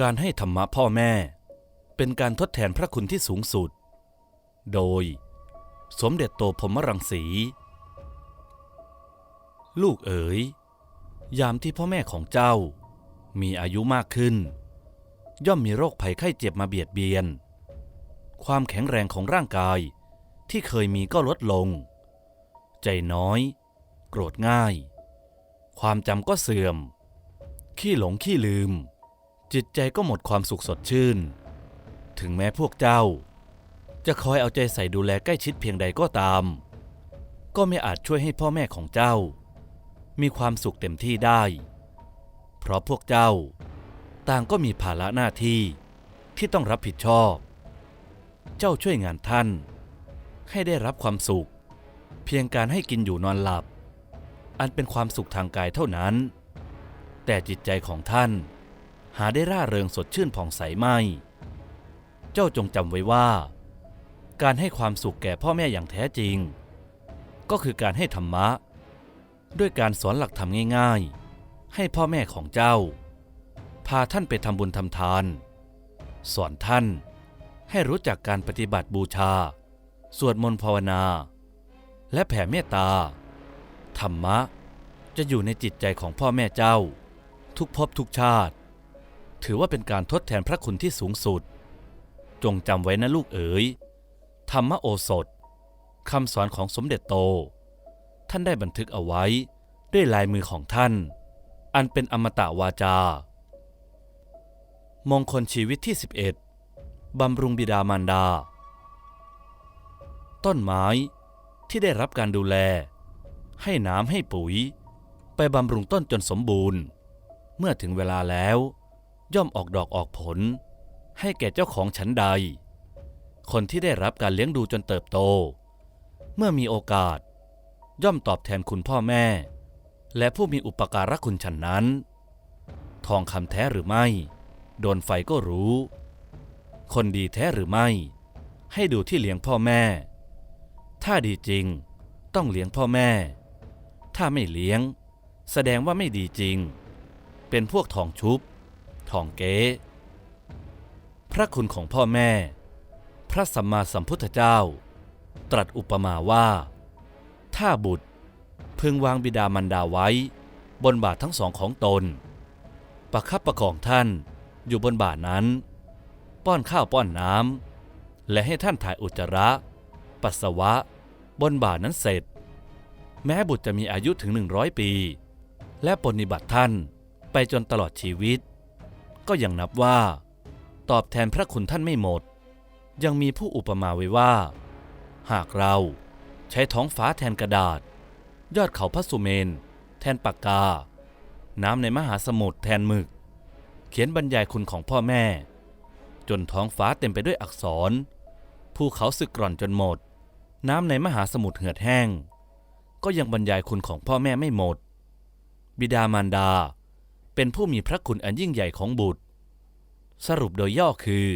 การให้ธรรมะพ่อแม่ เป็นการทดแทนพระคุณที่สูงสุด โดย สมเด็จโตพมรังสี ลูกเอ๋ย ยามที่พ่อแม่ของเจ้า มีอายุมากขึ้น ย่อมมีโรคภัยไข้เจ็บมาเบียดเบียน ความแข็งแรงของร่างกายที่เคยมีก็ลดลง ใจน้อย โกรธง่าย ความจำก็เสื่อม ขี้หลงขี้ลืม จิตใจก็หมดความสุขสดชื่น ถึงแม้พวกเจ้า จะคอยเอาใจใส่ดูแลใกล้ชิดเพียงใดก็ตาม ก็ไม่อาจช่วยให้พ่อแม่ของเจ้า มีความสุขเต็มที่ได้ เพราะพวกเจ้า ต่างก็มีภาระหน้าที่ที่ต้องรับผิดชอบ เจ้าช่วยงานท่าน ให้ได้รับความสุข เพียงการให้กินอยู่นอนหลับ อันเป็นความสุขทางกายเท่านั้น แต่จิตใจของท่าน หาได้ร่าเริงสดชื่นผ่องใสไม่ เจ้าจงจำไว้ว่า การให้ความสุขแก่พ่อแม่อย่างแท้จริง ก็คือการให้ธรรมะ ด้วยการสอนหลักธรรมง่าย ๆ ให้พ่อแม่ของเจ้า พาท่านไปทำบุญทำทาน สอนท่านให้รู้จักการปฏิบัติบูชา สวดมนต์ภาวนา และแผ่เมตตา ธรรมะจะอยู่ในจิตใจของพ่อแม่เจ้า ทุกภพทุกชาติ ถือว่าเป็นการทดแทนพระคุณที่สูงสุด จงจำไว้นะลูกเอ๋ย ธรรมโอสถคำสอนของสมเด็จโต ท่านได้บันทึกเอาไว้ด้วยลายมือของท่าน อันเป็นอมตะวาจา มงคลชีวิตที่ 11บำรุงบิดามารดา ต้นไม้ที่ได้รับการดูแล ให้น้ำให้ปุ๋ย ไปบำรุงต้นจนสมบูรณ์ เมื่อถึงเวลาแล้ว ย่อมออกดอกออกผล ให้แก่เจ้าของชั้นใด คนที่ได้รับการเลี้ยงดูจนเติบโต เมื่อมีโอกาส ย่อมตอบแทนคุณพ่อแม่ และผู้มีอุปการะคุณฉันนั้น ทองคำแท้หรือไม่ โดนไฟก็รู้ คนดีแท้หรือไม่ ให้ดูที่เลี้ยงพ่อแม่ ถ้าดีจริงต้องเลี้ยงพ่อแม่ ถ้าไม่เลี้ยง แสดงว่าไม่ดีจริง เป็นพวกทองชุบ ทองเก๊ พระคุณของพ่อแม่ พระสัมมาสัมพุทธเจ้า ตรัสอุปมาว่า ถ้าบุตรพึงวางบิดามารดาไว้ บนบาททั้งสองของตน ประคับประคองท่านอยู่บนบาทนั้น ป้อนข้าวป้อนน้ำและให้ท่านถ่ายอุจจาระ ปัสสาวะ บนบาทนั้นเสร็จ แม้บุตรจะมีอายุถึงหนึ่งร้อยปี และปฏิบัติท่านไปจนตลอดชีวิต ก็ยังนับว่า ตอบแทนพระคุณท่านไม่หมด ยังมีผู้อุปมาไว้ว่า หากเราใช้ท้องฟ้าแทนกระดาษ ยอดเขาพระสุเมน แทนปากกา น้ำในมหาสมุทรแทนหมึก เขียนบรรยายคุณของพ่อแม่ จนท้องฟ้าเต็มไปด้วยอักษร ภูเขาสึกกร่อนจนหมด น้ำในมหาสมุทรเหือดแห้ง ก็ยังบรรยายคุณของพ่อแม่ไม่หมด บิดามารดา เป็นผู้มีพระคุณอันยิ่งใหญ่ของบุตร สรุปโดยย่อคือ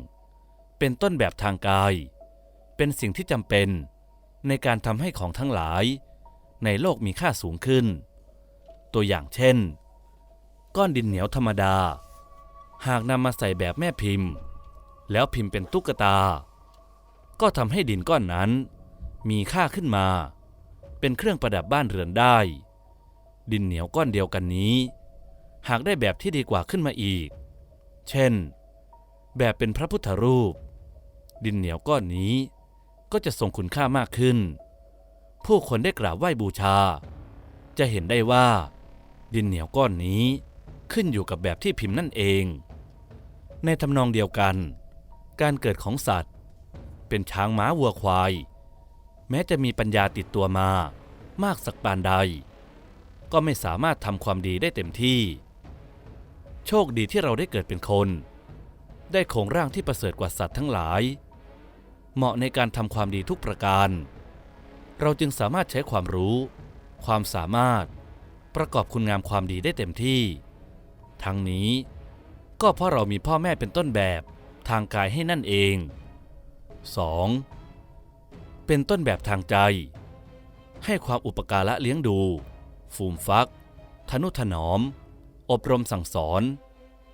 1. เป็นต้นแบบทางกาย เป็นสิ่งที่จำเป็น ในการทำให้ของทั้งหลาย ในโลกมีค่าสูงขึ้น ตัวอย่างเช่น ก้อนดินเหนียวธรรมดา หากนำมาใส่แบบแม่พิมพ์ แล้วพิมพ์เป็นตุ๊กตา ก็ทำให้ดินก้อนนั้น มีค่าขึ้นมา เป็นเครื่องประดับบ้านเรือนได้ ดินเหนียวก้อนเดียวกันนี้ หากได้แบบที่ดีกว่าขึ้นมาอีก เช่น แบบเป็นพระพุทธรูป ดินเหนียวก้อนนี้ ก็จะทรงคุณค่ามากขึ้น ผู้คนได้กราบไหว้บูชา จะเห็นได้ว่า ดินเหนียวก้อนนี้ขึ้นอยู่กับแบบที่พิมพ์นั่นเอง ในทำนองเดียวกัน การเกิดของสัตว์ เป็นช้างม้าวัวควาย แม้จะมีปัญญาติดตัวมามากสักปานใด ก็ไม่สามารถทำความดีได้เต็มที่ โชคดีที่เราได้เกิดเป็นคน ได้โครงร่างที่ประเสริฐกว่าสัตว์ทั้งหลาย เหมาะในการทำความดีทุกประการ เราจึงสามารถใช้ความรู้ ความสามารถ ประกอบคุณงามความดีได้เต็มที่ ทั้งนี้ ก็เพราะเรามีพ่อแม่เป็นต้นแบบทางกายให้นั่นเอง 2. เป็นต้นแบบทางใจ ให้ความอุปการะเลี้ยงดู ฟูมฟัก ทนุถนอม อบรมสั่งสอน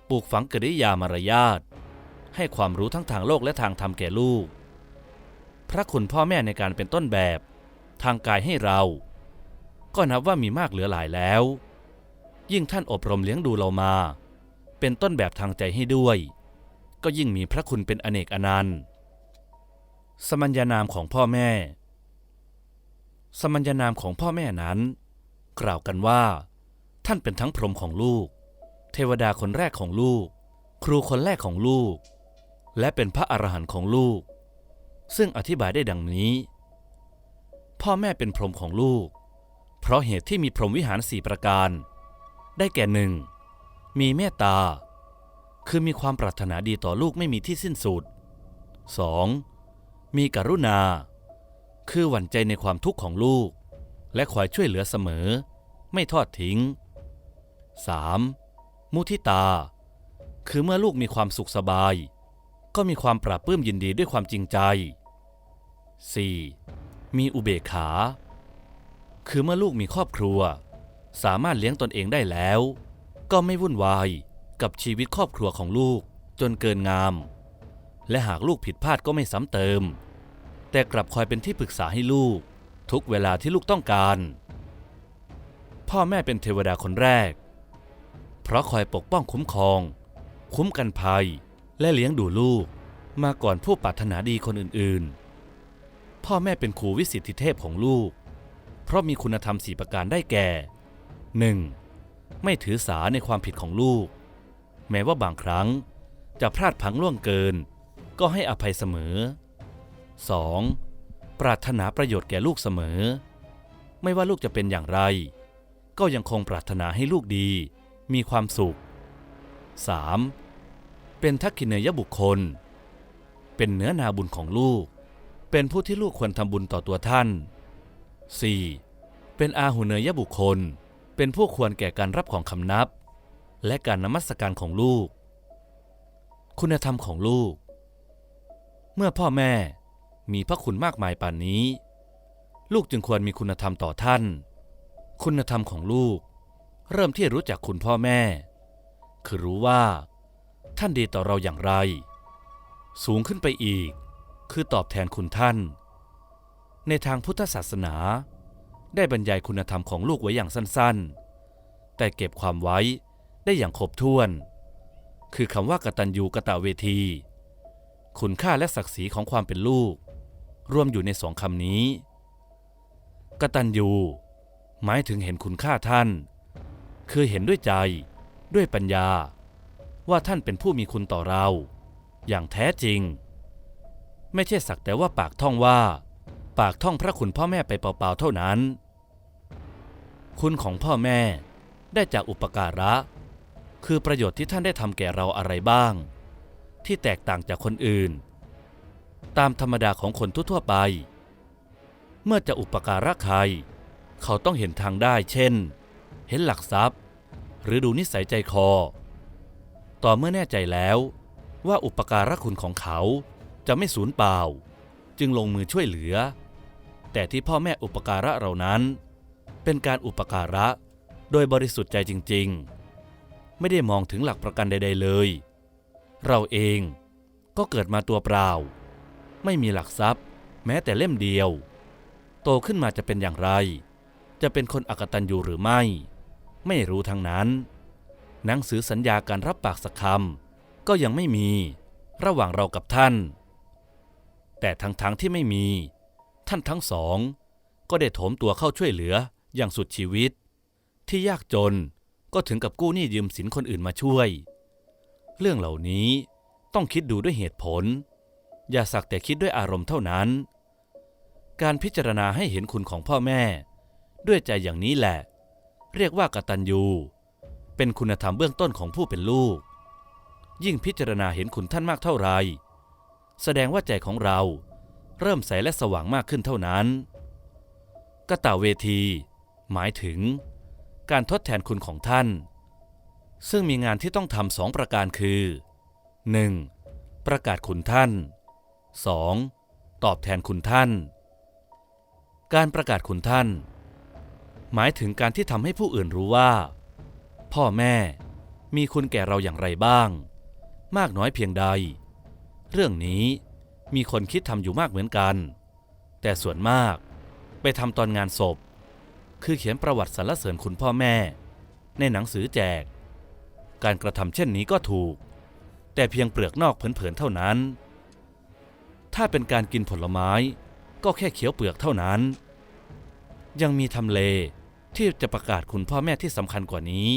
ปลูกฝังกริยามารยาท ให้ความรู้ทั้งทางโลกและทางธรรมแก่ลูก พระคุณพ่อแม่ในการเป็นต้นแบบ ทางกายให้เรา ก็นับว่ามีมากเหลือหลายแล้ว ยิ่งท่านอบรมเลี้ยงดูเรามา เป็นต้นแบบทางใจให้ด้วย ก็ยิ่งมีพระคุณเป็นอเนกอนันต์สมัญญานามของพ่อแม่ สมัญญานามของพ่อแม่นั้น กล่าวกันว่า ท่านเป็นทั้งพรหมของลูก เทวดาคนแรกของลูก ครูคนแรกของลูก และเป็นพระอรหันต์ของลูก ซึ่งอธิบายได้ดังนี้ พ่อแม่เป็นพรหมของลูก เพราะเหตุที่มีพรหมวิหารสี่ประการ ได้แก่หนึ่งมีเมตตา คือมีความปรารถนาดีต่อลูกไม่มีที่สิ้นสุด 2. มีกรุณา คือหวั่นใจในความทุกข์ของลูก และคอยช่วยเหลือเสมอ ไม่ทอดทิ้ง 3. มุทิตา คือเมื่อลูกมีความสุขสบาย ก็มีความปราบปลื้มยินดีด้วยความจริงใจ 4. มีอุเบกขา คือเมื่อลูกมีครอบครัว สามารถเลี้ยงตนเองได้แล้ว ก็ไม่วุ่นวายกับชีวิตครอบครัวของลูกจนเกินงาม และหากลูกผิดพลาดก็ไม่ซ้ำเติม แต่กลับคอยเป็นที่ปรึกษาให้ลูก ทุกเวลาที่ลูกต้องการ พ่อแม่เป็นเทวดาคนแรก เพราะคอยปกป้องคุ้มครอง คุ้มกันภัย และเลี้ยงดูลูก มาก่อนผู้ปรารถนาดีคนอื่นๆ พ่อแม่เป็นครูวิสิทธิเทพของลูก เพราะมีคุณธรรมสี่ประการได้แก่ 1. ไม่ถือสาในความผิดของลูก แม้ว่าบางครั้งจะพลาดพังล่วงเกิน ก็ให้อภัยเสมอ 2. ปรารถนาประโยชน์แก่ลูกเสมอ ไม่ว่าลูกจะเป็นอย่างไร ก็ยังคงปรารถนาให้ลูกดี มีความสุข 3. เป็นทักขิเนยบุคคล เป็นเนื้อนาบุญของลูก เป็นผู้ที่ลูกควรทำบุญต่อตัวท่าน 4. เป็นอาหุเนยบุคคล เป็นผู้ควรแก่การรับของคำนับ และการนมัสการของลูก คุณธรรมของลูก เมื่อพ่อแม่ มีพระคุณมากมายป่านนี้ ลูกจึงควรมีคุณธรรมต่อท่าน คุณธรรมของลูก เริ่มที่รู้จักคุณพ่อแม่ คือรู้ว่า ท่านดีต่อเราอย่างไร สูงขึ้นไปอีก คือตอบแทนคุณท่าน ในทางพุทธศาสนา ได้บรรยายคุณธรรมของลูกไว้อย่างสั้นๆ แต่เก็บความไว้ได้อย่างครบถ้วน คือคำว่ากตัญญูกะตะเวที คุณค่าและศักดิ์ศรีของความเป็นลูก รวมอยู่ในสองคำนี้ กตัญญู หมายถึงเห็นคุณค่าท่าน คือเห็นด้วยใจ ด้วยปัญญา ว่าท่านเป็นผู้มีคุณต่อเรา อย่างแท้จริง ไม่ใช่สักแต่ว่าปากท่องว่า ปากท่องพระคุณพ่อแม่ไปเปล่าๆเท่านั้น คุณของพ่อแม่ได้จากอุปการะ คือประโยชน์ที่ท่านได้ทำแก่เราอะไรบ้าง ที่แตกต่างจากคนอื่น ตามธรรมดาของคนทั่วๆไป เมื่อจะอุปการะใคร เขาต้องเห็นทางได้ เช่น เห็นหลักทรัพย์ หรือดูนิสัยใจคอ ต่อเมื่อแน่ใจแล้วว่าอุปการะคุณของเขาจะไม่สูญเปล่า จึงลงมือช่วยเหลือ แต่ที่พ่อแม่อุปการะเรานั้น เป็นการอุปการะโดยบริสุทธิ์ใจจริง ๆ ไม่ได้มองถึงหลักประกันใด ๆ เลย เราเองก็เกิดมาตัวเปล่า ไม่มีหลักทรัพย์ แม้แต่เล่มเดียว โตขึ้นมาจะเป็นอย่างไร จะเป็นคนอกตัญญูหรือไม่ ไม่รู้ทั้งนั้น หนังสือสัญญาการรับปากสักคำก็ยังไม่มี ระหว่างเรากับท่าน แต่ทั้งๆทที่ไม่มี ท่านทั้งสอง ก็ได้โถมตัวเข้าช่วยเหลืออย่างสุดชีวิต ที่ยากจนก็ถึงกับกู้หนี้ยืมสินคนอื่นมาช่วย เรื่องเหล่านี้ต้องคิดดูด้วยเหตุผล อย่าสักแต่คิดด้วยอารมณ์เท่านั้น การพิจารณาให้เห็นคุณของพ่อแม่ ด้วยใจอย่างนี้แหละ เรียกว่ากตัญญูเป็นคุณธรรมเบื้องต้นของผู้เป็นลูก ยิ่งพิจารณาเห็นคุณท่านมากเท่าไร แสดงว่าใจของเราเริ่มใสและสว่างมากขึ้นเท่านั้นกตาเวที หมายถึง การทดแทนคุณของท่าน ซึ่งมีงานที่ต้องทำสองประการคือ 1. ประกาศคุณท่าน 2. ตอบแทนคุณท่าน การประกาศคุณท่าน หมายถึงการที่ทำให้ผู้อื่นรู้ว่า พ่อแม่มีคุณแก่เราอย่างไรบ้าง มากน้อยเพียงใด เรื่องนี้มีคนคิดทำอยู่มากเหมือนกัน แต่ส่วนมากไปทำตอนงานศพ คือเขียนประวัติสรรเสริญคุณพ่อแม่ ในหนังสือแจก การกระทำเช่นนี้ก็ถูก แต่เพียงเปลือกนอกเผินๆเท่านั้น ถ้าเป็นการกินผลไม้ ก็แค่เขียวเปลือกเท่านั้น ยังมีทำเลที่จะประกาศคุณพ่อแม่ที่สำคัญกว่านี้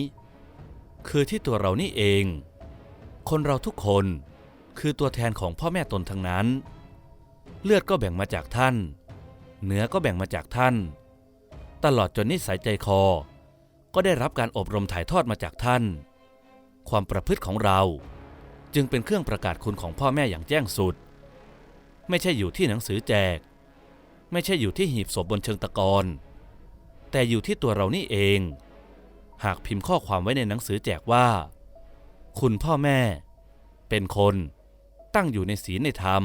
คือที่ตัวเรานี่เอง คนเราทุกคนคือตัวแทนของพ่อแม่ตนทั้งนั้น เลือดก็แบ่งมาจากท่าน เนื้อก็แบ่งมาจากท่าน ตลอดจนนิสัยใจคอ ก็ได้รับการอบรมถ่ายทอดมาจากท่าน ความประพฤติของเราจึงเป็นเครื่องประกาศคุณของพ่อแม่อย่างแจ้งสุด ไม่ใช่อยู่ที่หนังสือแจก ไม่ใช่อยู่ที่หีบศพบนเชิงตะกอนแต่อยู่ที่ตัวเรานี่เอง หากพิมพ์ข้อความไว้ในหนังสือแจกว่า คุณพ่อแม่ เป็นคนตั้งอยู่ในศีลในธรรม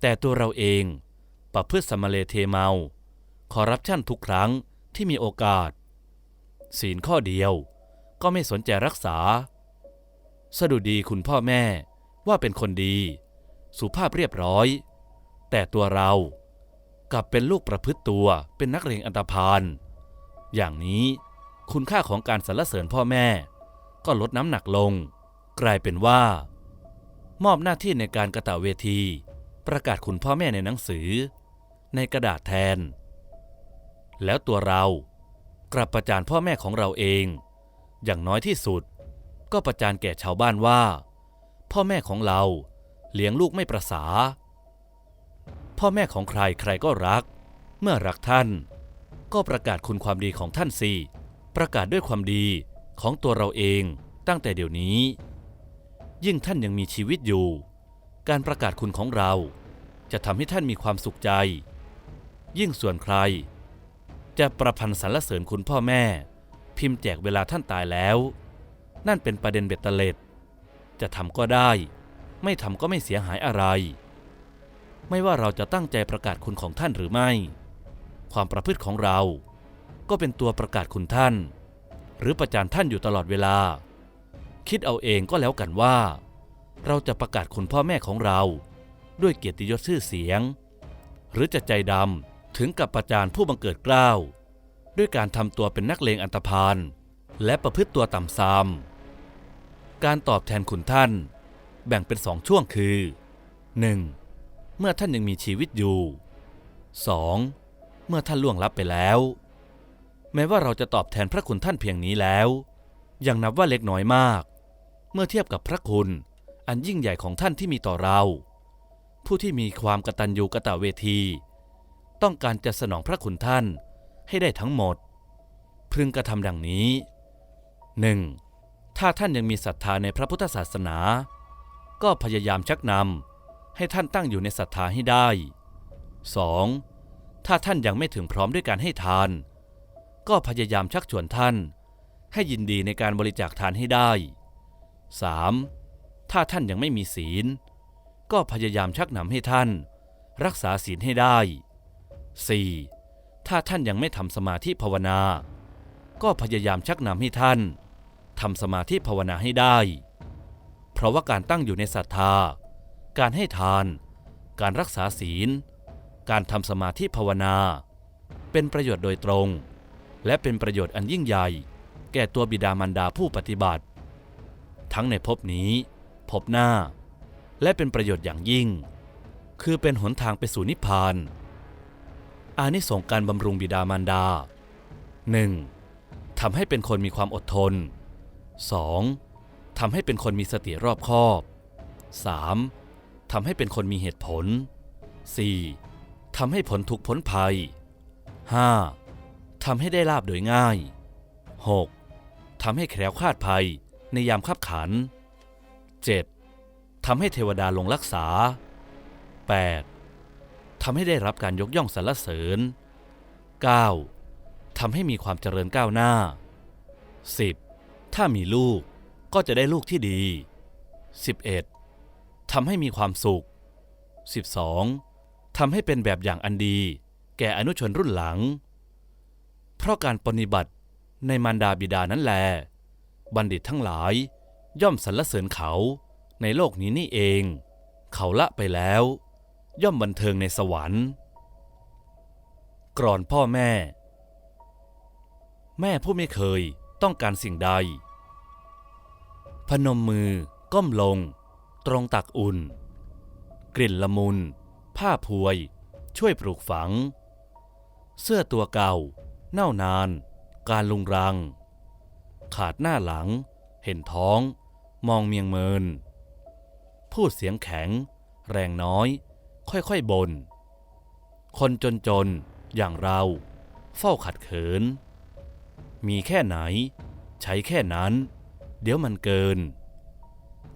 แต่ตัวเราเองประพฤติสมเลเทเมา คอร์รัปชันทุกครั้งที่มีโอกาส ศีลข้อเดียวก็ไม่สนใจรักษา สดุดีคุณพ่อแม่ว่าเป็นคนดี สุภาพเรียบร้อย แต่ตัวเรากลับเป็นลูกประพฤติตัวเป็นนักเลงอันตรพานอย่างนี้คุณค่าของการสรรเสริญพ่อแม่ ก็ลดน้ำหนักลง กลายเป็นว่า มอบหน้าที่ในการกระตะเวที ประกาศคุณพ่อแม่ในหนังสือ ในกระดาษแทน แล้วตัวเรากลับประจานพ่อแม่ของเราเอง อย่างน้อยที่สุด ก็ประจานแก่ชาวบ้านว่า พ่อแม่ของเรา เลี้ยงลูกไม่ประสา พ่อแม่ของใครใครก็รัก เมื่อรักท่าน ก็ประกาศคุณความดีของท่านสิประกาศด้วยความดีของตัวเราเองตั้งแต่เดี๋ยวนี้ ยิ่งท่านยังมีชีวิตอยู่ การประกาศคุณของเรา จะทำให้ท่านมีความสุขใจ ยิ่งส่วนใคร จะประพันธ์สรรเสริญคุณพ่อแม่ พิมพ์แจกเวลาท่านตายแล้ว นั่นเป็นประเด็นเบ็ดเตล็ด จะทำก็ได้ ไม่ทำก็ไม่เสียหายอะไร ไม่ว่าเราจะตั้งใจประกาศคุณของท่านหรือไม่ ความประพฤติของเรา ก็เป็นตัวประกาศคุณท่าน หรือประจานท่านอยู่ตลอดเวลา คิดเอาเองก็แล้วกันว่า เราจะประกาศคุณพ่อแม่ของเรา ด้วยเกียรติยศชื่อเสียง หรือจะใจดำถึงกับประจานผู้บังเกิดเกล้าด้วยการทำตัวเป็นนักเลงอันตพานและประพฤติตัวต่ำซามการตอบแทนคุณท่าน แบ่งเป็นสองช่วงคือ 1. เมื่อท่านยังมีชีวิตอยู่ 2. เมื่อท่านล่วงลับไปแล้ว แม้ว่าเราจะตอบแทนพระคุณท่านเพียงนี้แล้ว ยังนับว่าเล็กน้อยมาก เมื่อเทียบกับพระคุณอันยิ่งใหญ่ของท่านที่มีต่อเรา ผู้ที่มีความกตัญญูกะตะเวที ต้องการจะสนองพระคุณท่านให้ได้ทั้งหมด พึงกระทำดังนี้ 1. ถ้าท่านยังมีศรัทธาในพระพุทธศาสนา ก็พยายามชักนำให้ท่านตั้งอยู่ในศรัทธาให้ได้ 2. ถ้าท่านยังไม่ถึงพร้อมด้วยการให้ทาน ก็พยายามชักชวนท่าน ให้ยินดีในการบริจาคทานให้ได้ 3. ถ้าท่านยังไม่มีศีล ก็พยายามชักนำให้ท่าน รักษาศีลให้ได้ 4. ถ้าท่านยังไม่ทำสมาธิภาวนา ก็พยายามชักนำให้ท่านทำสมาธิภาวนาให้ได้ เพราะว่าการตั้งอยู่ในศรัทธา การให้ทาน การรักษาศีล การทำสมาธิภาวนา เป็นประโยชน์โดยตรง และเป็นประโยชน์อันยิ่งใหญ่ แก่ตัวบิดามารดาผู้ปฏิบัติ ทั้งในภพนี้ภพหน้า และเป็นประโยชน์อย่างยิ่ง คือเป็นหนทางไปสู่นิพพาน อานิสงการบำรุงบิดามารดา 1. ทำให้เป็นคนมีความอดทน 2. ทำให้เป็นคนมีสติรอบคอบ 3. ทำให้เป็นคนมีเหตุผล 4. ทำให้ผลทุกข์พ้นภัย 5. ทำให้ได้ลาบโดยง่าย 6. ทำให้แคล้วคลาดภัยในยามขับขัน 7. ทำให้เทวดาลงรักษา 8. ทำให้ได้รับการยกย่องสรรเสริญ 9. ทำให้มีความเจริญก้าวหน้า 10. ถ้ามีลูก ก็จะได้ลูกที่ดี 11. ทำให้มีความสุข 12. ทำให้เป็นแบบอย่างอันดี แก่อนุชนรุ่นหลัง เพราะการปฏิบัติในมารดาบิดานั้นแล บัณฑิตทั้งหลายย่อมสรรเสริญเขาในโลกนี้นี่เอง เขาละไปแล้ว ย่อมบันเทิงในสวรรค์ กรอนพ่อแม่ แม่ผู้ไม่เคยต้องการสิ่งใด พนมมือก้มลง ตรงตักอุ่น กลิ่นละมุน ผ้าพวย ช่วยปลูกฝัง เสื้อตัวเก่า เน่านาน การลุงรัง ขาดหน้าหลัง เห็นท้อง มองเมียงเมิน พูดเสียงแข็ง แรงน้อย ค่อยๆบน่นคนจนๆอย่างเราเฝ้าขัดเขิน มีแค่ไหน ใช้แค่นั้น เดี๋ยวมันเกิน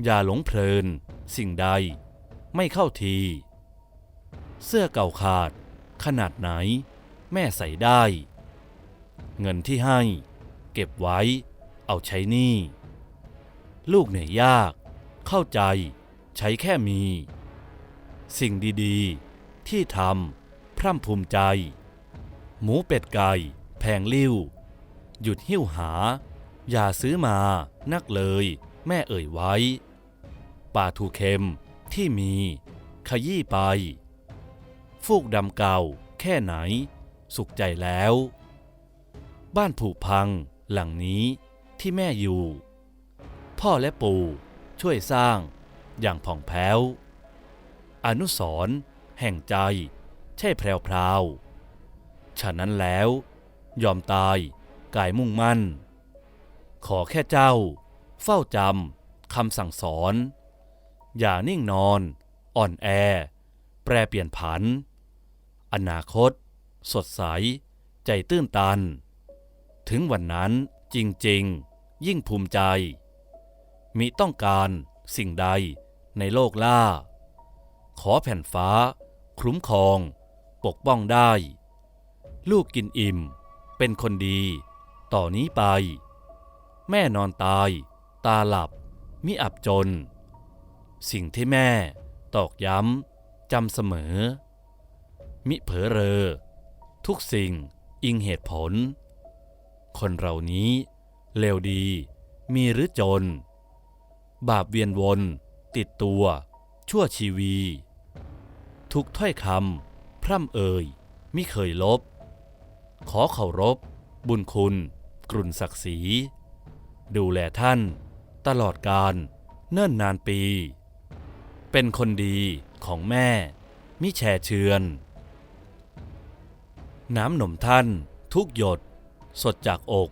อย่าหลงเพลิน สิ่งใด ไม่เข้าที เสื้อเก่าขาด ขนาดไหน แม่ใส่ได้ เงินที่ให้ เก็บไว้ เอาใช้หนี้ ลูกเหนื่อยยาก เข้าใจ ใช้แค่มี สิ่งดีๆ ที่ทำพร่ำภูมิใจ หมูเป็ดไก่ แพงลิ้ว หยุดหิ้วหา อย่าซื้อมา นักเลย แม่เอ่ยไว้ปลาทูเค็มที่มี ขยี้ไป ฟูกดำเก่า แค่ไหน สุขใจแล้ว บ้านผุพัง หลังนี้ที่แม่อยู่ พ่อและปู่ช่วยสร้างอย่างผ่องแผ้ว อนุสรแห่งใจ ใช่แพรวพราวฉะนั้นแล้ว ยอมตายกายมุ่งมั่น ขอแค่เจ้า เฝ้าจำคำสั่งสอน อย่านิ่งนอน อ่อนแอ แปรเปลี่ยนผัน อนาคต สดใส ใจตื้นตัน ถึงวันนั้นจริงๆ ยิ่งภูมิใจ มิต้องการสิ่งใดในโลกล่า ขอแผ่นฟ้า คุ้มครอง ปกป้องได้ ลูกกินอิ่ม เป็นคนดี ต่อนนี้ไป แม่นอนตาย ตาหลับ มิอับจน สิ่งที่แม่ ตอกย้ำจำเสมอ มิเผอเรอ ทุกสิ่งอิงเหตุผล คนเรานี้เลวดี มีหรือจน บาปเวียนวน ติดตัว ชั่วชีวี ทุกถ้อยคำพร่ำเอ่ยมิเคยลบ ขอเคารพ บุญคุณกรุ่นศักดิ์ศรี ดูแลท่าน ตลอดการเนิ่นนานปี เป็นคนดีของแม่ มิแช่เชือน น้ำหนมท่าน ทุกหยด สดจากอก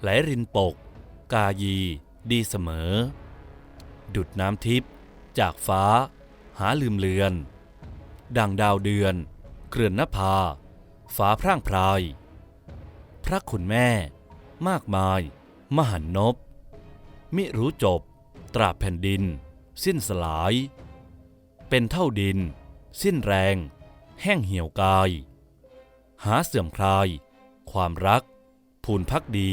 ไหลรินปก กายีดีเสมอ ดุดน้ำทิพย์จากฟ้า หาลืมเลือน ดังดาวเดือน เกลื่อนนภา ฟ้าพร่างพราย พระคุณแม่มากมาย มหันนบ มิรู้จบ ตราแผ่นดิน สิ้นสลาย เป็นเท่าดิน สิ้นแรง แห้งเหี่ยวกาย หาเสื่อมคลาย ความรัก ผูนพักดี